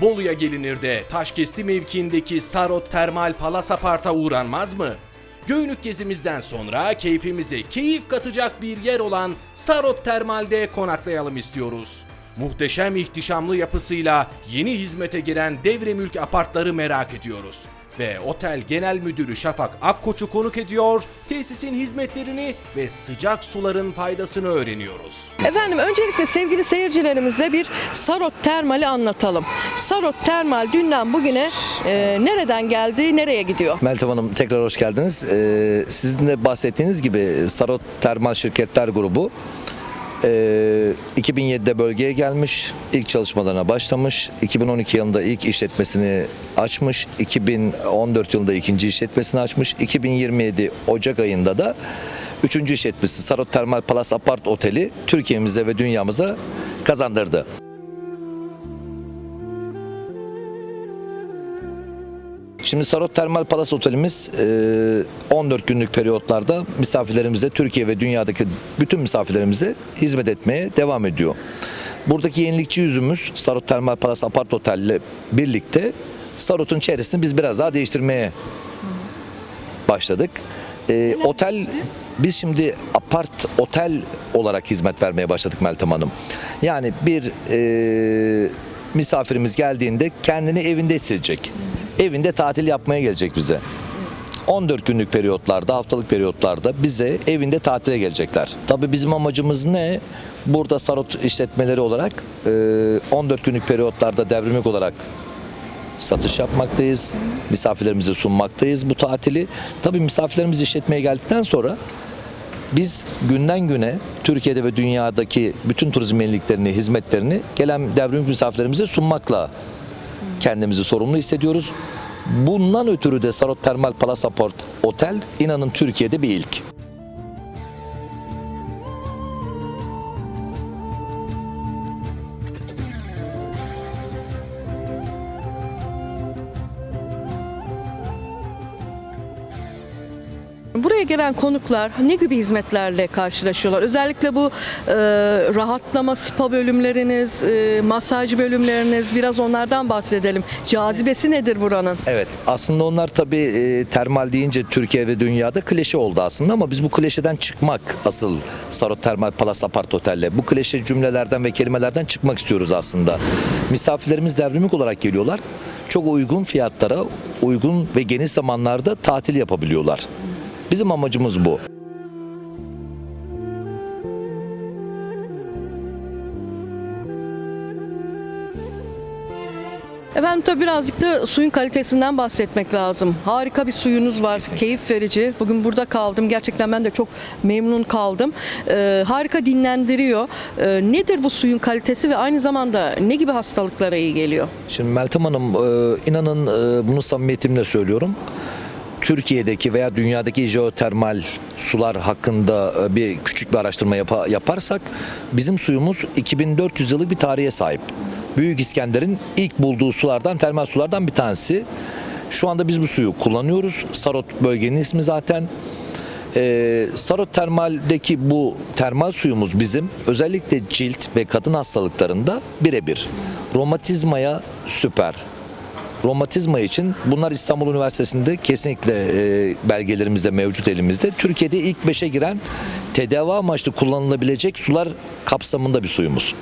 buraya gelinir de Taşkesti mevkiindeki Sarot Termal Palas Apart'a uğranmaz mı? Göynük gezimizden sonra keyfimize keyif katacak bir yer olan Sarot Termal'de konaklayalım istiyoruz. Muhteşem ihtişamlı yapısıyla yeni hizmete giren Devre Mülk Apartları merak ediyoruz. Ve otel genel müdürü Şafak Akkoç'u konuk ediyor, tesisin hizmetlerini ve sıcak suların faydasını öğreniyoruz. Efendim öncelikle sevgili seyircilerimize bir Sarot Termal'i anlatalım. Sarot Termal dünden bugüne e, nereden geldi, nereye gidiyor? Meltem Hanım tekrar hoş geldiniz. Ee, sizin de bahsettiğiniz gibi Sarot Termal Şirketler Grubu e, 2007'de bölgeye gelmiş, ilk çalışmalarına başlamış, 2012 yılında ilk işletmesini açmış, 2014 yılında ikinci işletmesini açmış, 2027 Ocak ayında da üçüncü işletmesi Sarot Termal Palas Apart Oteli Türkiye'mize ve dünyamıza kazandırdı. Şimdi Sarot Termal Palas Otelimiz e, 14 günlük periyotlarda misafirlerimize, Türkiye ve dünyadaki bütün misafirlerimize hizmet etmeye devam ediyor. Buradaki yenilikçi yüzümüz Sarot Termal Palas Apart Otel ile birlikte Sarot'un çevresini biz biraz daha değiştirmeye başladık. E, otel biz şimdi apart otel olarak hizmet vermeye başladık Meltem Hanım. Yani bir e, misafirimiz geldiğinde kendini evinde hissedecek. Evinde tatil yapmaya gelecek bize. 14 günlük periyotlarda, haftalık periyotlarda bize evinde tatile gelecekler. Tabii bizim amacımız ne? Burada Sarot işletmeleri olarak e, 14 günlük periyotlarda devrimlik olarak satış yapmaktayız. Misafirlerimize sunmaktayız bu tatili. Tabii misafirlerimiz işletmeye geldikten sonra biz günden güne Türkiye'de ve dünyadaki bütün turizm yeniliklerini, hizmetlerini gelen devrimlik misafirlerimize sunmakla kendimizi sorumlu hissediyoruz. Bundan ötürü de Sarot Termal Palasaport Otel inanın Türkiye'de bir ilk. Buraya gelen konuklar ne gibi hizmetlerle karşılaşıyorlar? Özellikle bu e, rahatlama spa bölümleriniz, e, masaj bölümleriniz biraz onlardan bahsedelim. Cazibesi nedir buranın? Evet aslında onlar tabii e, termal deyince Türkiye ve dünyada klişe oldu aslında ama biz bu klişeden çıkmak asıl Sarot Termal Palas Apart Otel'le. Bu klişe cümlelerden ve kelimelerden çıkmak istiyoruz aslında. Misafirlerimiz devrimlik olarak geliyorlar. Çok uygun fiyatlara, uygun ve geniş zamanlarda tatil yapabiliyorlar. Bizim amacımız bu. Efendim tabii birazcık da suyun kalitesinden bahsetmek lazım. Harika bir suyunuz var, keyif verici. Bugün burada kaldım. Gerçekten ben de çok memnun kaldım. Ee, harika dinlendiriyor. Ee, nedir bu suyun kalitesi ve aynı zamanda ne gibi hastalıklara iyi geliyor? Şimdi Meltem Hanım e, inanın e, bunu samimiyetimle söylüyorum. Türkiye'deki veya dünyadaki jeotermal sular hakkında e, bir küçük bir araştırma yapa- yaparsak bizim suyumuz 2400 yıllık bir tarihe sahip. Büyük İskender'in ilk bulduğu sulardan, termal sulardan bir tanesi. Şu anda biz bu suyu kullanıyoruz. Sarot bölgenin ismi zaten. Ee, Sarot Termal'deki bu termal suyumuz bizim özellikle cilt ve kadın hastalıklarında birebir. Romatizmaya süper. Romatizma için bunlar İstanbul Üniversitesi'nde kesinlikle e, belgelerimizde mevcut elimizde. Türkiye'de ilk 5'e giren tedavi amaçlı kullanılabilecek sular kapsamında bir suyumuz.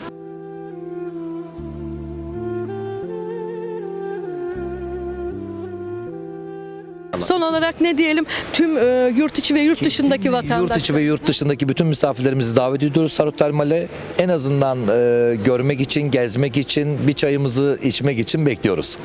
Son olarak ne diyelim tüm e, yurt içi ve yurt dışındaki vatandaşlar. Yurt içi ve yurt dışındaki bütün misafirlerimizi davet ediyoruz Sarot Termal'e. En azından e, görmek için, gezmek için, bir çayımızı içmek için bekliyoruz.